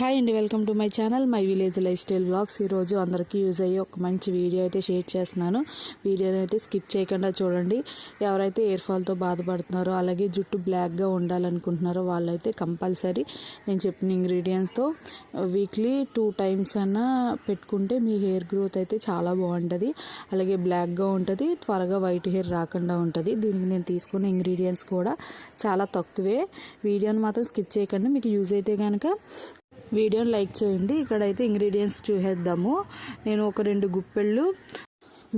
Hi అండి welcome to my channel my village life style vlogs ఈరోజు అందరికీ use అయ్యే ఒక మంచి వీడియో అయితే షేర్ చేస్తున్నాను. వీడియోని అయితే స్కిప్ చేయకుండా చూడండి. ఎవరైతే ఎయిర్ ఫాల్తో బాధపడుతున్నారో అలాగే జుట్టు బ్లాక్గా ఉండాలనుకుంటున్నారో వాళ్ళైతే కంపల్సరీ నేను చెప్పిన ఇంగ్రీడియంట్స్తో వీక్లీ టూ టైమ్స్ అన్నా పెట్టుకుంటే మీ హెయిర్ గ్రోత్ అయితే చాలా బాగుంటుంది. అలాగే బ్లాక్గా ఉంటుంది త్వరగా వైట్ హెయిర్ రాకుండా ఉంటుంది. దీనికి నేను తీసుకున్న ఇంగ్రీడియంట్స్ కూడా చాలా తక్కువే. వీడియోని మాత్రం స్కిప్ చేయకండి. మీకు యూజ్ అయితే కనుక వీడియోని లైక్ చేయండి. ఇక్కడైతే ఇంగ్రీడియంట్స్ చూసేద్దాము. నేను ఒక రెండు గుప్పెళ్ళు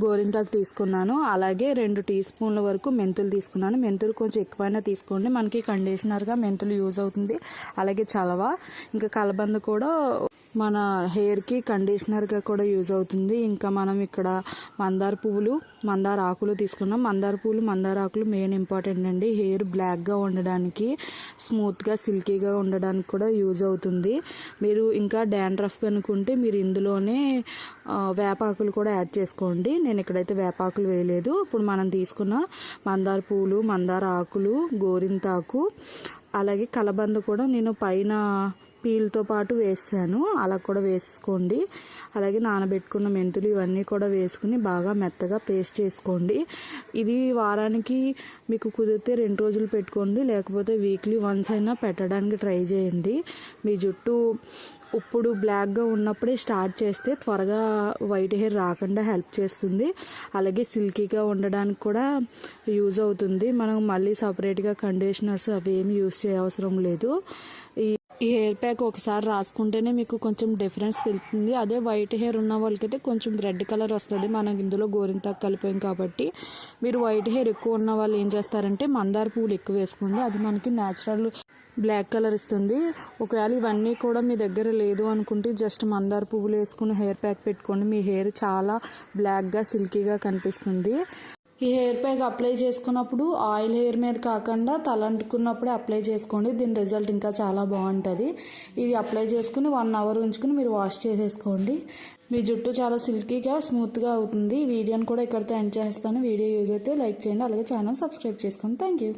గోరింతాకు తీసుకున్నాను. అలాగే రెండు టీ స్పూన్ల వరకు మెంతులు తీసుకున్నాను. మెంతులు కొంచెం ఎక్కువైనా తీసుకోండి. మనకి కండిషనర్గా మెంతులు యూజ్ అవుతుంది. అలాగే చలవ ఇంకా కలబంద కూడా మన హెయిర్కి కండిషనర్గా కూడా యూజ్ అవుతుంది. ఇంకా మనం ఇక్కడ మందార పువ్వులు మందార ఆకులు తీసుకున్నాం. మందార పువ్వులు మందార ఆకులు మెయిన్ ఇంపార్టెంట్ అండి. హెయిర్ బ్లాక్గా ఉండడానికి స్మూత్గా సిల్కీగా ఉండడానికి కూడా యూజ్ అవుతుంది. మీరు ఇంకా డాండ్రఫ్ కనుకుంటే మీరు ఇందులోనే వేపాకులు కూడా యాడ్ చేసుకోండి. నేను ఇక్కడైతే వేపాకులు వేయలేదు. ఇప్పుడు మనం తీసుకున్న మందార పువ్వులు మందార ఆకులు గోరింతాకు అలాగే కలబంద కూడా నేను పైన పీల్తో పాటు వేసాను. అలా కూడా వేసుకోండి. అలాగే నానబెట్టుకున్న మెంతులు ఇవన్నీ కూడా వేసుకుని బాగా మెత్తగా పేస్ట్ చేసుకోండి. ఇది వారానికి మీకు కుదిరితే రెండు రోజులు పెట్టుకోండి. లేకపోతే వీక్లీ వన్స్ అయినా పెట్టడానికి ట్రై చేయండి. మీ జుట్టు ఇప్పుడు బ్లాక్గా ఉన్నప్పుడే స్టార్ట్ చేస్తే త్వరగా వైట్ హెయిర్ రాకుండా హెల్ప్ చేస్తుంది. అలాగే సిల్కీగా ఉండడానికి కూడా యూజ్ అవుతుంది. మనం మళ్ళీ సపరేట్గా కండిషనర్స్ అవి ఏమి యూజ్ చేయవసరం లేదు. ఈ ఈ హెయిర్ ప్యాక్ ఒకసారి రాసుకుంటేనే మీకు కొంచెం డిఫరెన్స్ తెలుస్తుంది. అదే వైట్ హెయిర్ ఉన్న వాళ్ళకైతే కొంచెం రెడ్ కలర్ వస్తుంది. మనం ఇందులో గోరింతాకు కలిపాం కాబట్టి మీరు వైట్ హెయిర్ ఎక్కువ ఉన్న వాళ్ళు ఏం చేస్తారంటే మందార పువ్వులు ఎక్కువ వేసుకోండి. అది మనకి న్యాచురల్ బ్లాక్ కలర్ ఇస్తుంది. ఒకవేళ ఇవన్నీ కూడా మీ దగ్గర లేదు అనుకుంటే జస్ట్ మందార పువ్వులు వేసుకుని హెయిర్ ప్యాక్ పెట్టుకోండి. మీ హెయిర్ చాలా బ్లాక్గా సిల్కీగా కనిపిస్తుంది. ఈ హెయిర్ ప్యాక్ అప్లై చేసుకున్నప్పుడు ఆయిల్ హెయిర్ మీద కాకుండా తలంటుకున్నప్పుడే అప్లై చేసుకోండి. దీని రిజల్ట్ ఇంకా చాలా బాగుంటుంది. ఇది అప్లై చేసుకుని వన్ అవర్ ఉంచుకుని మీరు వాష్ చేసేసుకోండి. మీ జుట్టు చాలా సిల్కీగా స్మూత్గా అవుతుంది. వీడియోని కూడా ఇక్కడితో ఎండ్ చేస్తాను. వీడియో యూజ్ అయితే లైక్ చేయండి. అలాగే ఛానల్ సబ్స్క్రైబ్ చేసుకోండి థ్యాంక్ యూ